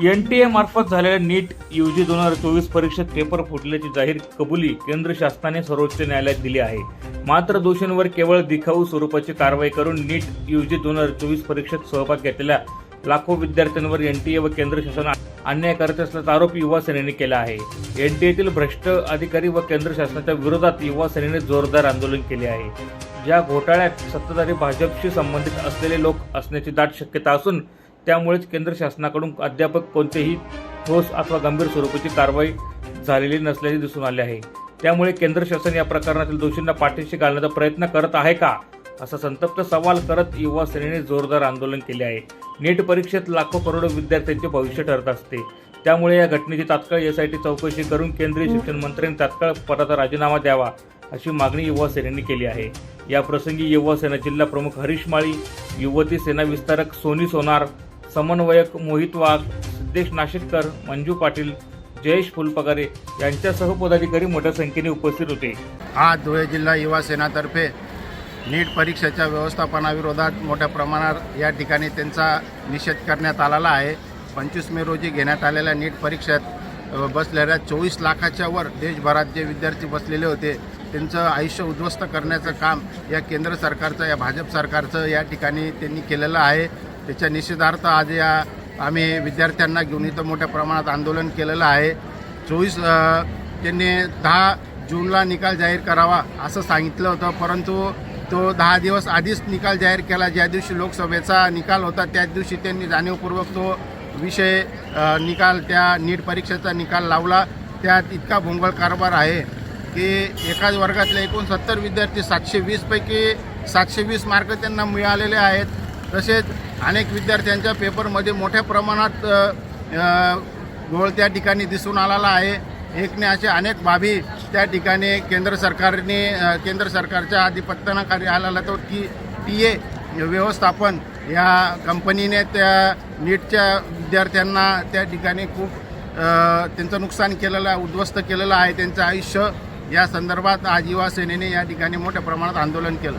N T A मार्फत झालेल्या NEET U जी दोन हजार चोवीस परीक्षेत पेपर फुटल्याची जाहीर कबुली केंद्र शासनाने सर्वोच्च न्यायालयात दिली आहे. मात्र दोषींवर केवळ दिखाऊ स्वरूपाची कारवाई करून नीट यू जी दोन हजार चोवीस परीक्षेत सहभाग घेतलेल्या लाखो विद्यार्थ्यांवर एनटीए व केंद्र शासन अन्याय करत असल्याचा आरोप युवा सेनेने केला आहे. एन टी एतील भ्रष्ट अधिकारी व केंद्र शासनाच्या विरोधात युवा सेनेने जोरदार आंदोलन केले आहे. ज्या घोटाळ्यात सत्ताधारी भाजपशी संबंधित असलेले लोक असण्याची दाट शक्यता असून त्यामुळेच केंद्र शासनाकडून अद्याप कोणतेही ठोस अथवा गंभीर स्वरूपाची कारवाई झालेली नसल्याचे दिसून आले आहे. त्यामुळे केंद्र शासन या प्रकरणातील दोषींना पाठीशी घालण्याचा प्रयत्न करत आहे का? असा संतप्त सवाल करत युवा सेनेने जोरदार आंदोलन केले आहे. नीट परीक्षेत लाखो करोडो विद्यार्थ्यांचे भविष्य ठरत असते. त्यामुळे या घटनेची तात्काळ एस आय टी चौकशी करून केंद्रीय शिक्षण मंत्र्यांनी तात्काळ पदाचा राजीनामा द्यावा अशी मागणी युवा सेनेने केली आहे. या प्रसंगी युवा सेना जिल्हा प्रमुख हरीश माळी युवती सेना विस्तारक सोनी सोनार समन्वयक मोहित वाघ सिद्धेश नाशिककर मंजू पाटील जयेश फुलपगारे यांच्यासह पदाधिकारी मोठ्या संख्येने उपस्थित होते. आज धुळे जिल्हा युवा सेनातर्फे नीट परीक्षेच्या व्यवस्थापनाविरोधात मोठ्या प्रमाणात या ठिकाणी त्यांचा निषेध करण्यात आलेला आहे. पंचवीस मे रोजी घेण्यात आलेल्या नीट परीक्षेत बसलेल्या चोवीस लाखाच्या वर देशभरात जे विद्यार्थी बसलेले होते त्यांचं आयुष्य उद्ध्वस्त करण्याचं काम या केंद्र सरकारचं या भाजप सरकारचं या ठिकाणी त्यांनी केलेलं आहे. त्याच्या निषेधार्थ आज या आम्ही विद्यार्थ्यांना घेऊन इथं मोठ्या प्रमाणात आंदोलन केलेलं आहे. चोवीस त्यांनी दहा जूनला निकाल जाहीर करावा असं सांगितलं होतं परंतु तो दहा दिवस आधीच निकाल जाहीर केला. ज्या दिवशी लोकसभेचा निकाल होता त्याच दिवशी त्यांनी जाणीवपूर्वक तो विषय निकाल त्या नीट परीक्षेचा निकाल लावला. त्यात इतका भोंगळ कारभार आहे की एकाच वर्गातले एकूण सत्तर विद्यार्थी सातशे वीसपैकी सातशे वीस मार्क त्यांना मिळालेले आहेत. तसेच अनेक विद्यार्थ्यांच्या पेपरमध्ये मोठ्या प्रमाणात घोळ त्या ठिकाणी दिसून आलेला आहे. एकने असे अनेक बाबी त्या ठिकाणी केंद्र सरकारने केंद्र सरकारच्या अधिपत्याखाली आलेला तो टी टी ए व्यवस्थापन या कंपनीने त्या नीटच्या विद्यार्थ्यांना त्या ठिकाणी खूप त्यांचं नुकसान केलेलं आहे उद्ध्वस्त केलेलं आहे. त्यांचं आयुष्य या संदर्भात आज युवा सेनेने या ठिकाणी मोठ्या प्रमाणात आंदोलन केलं.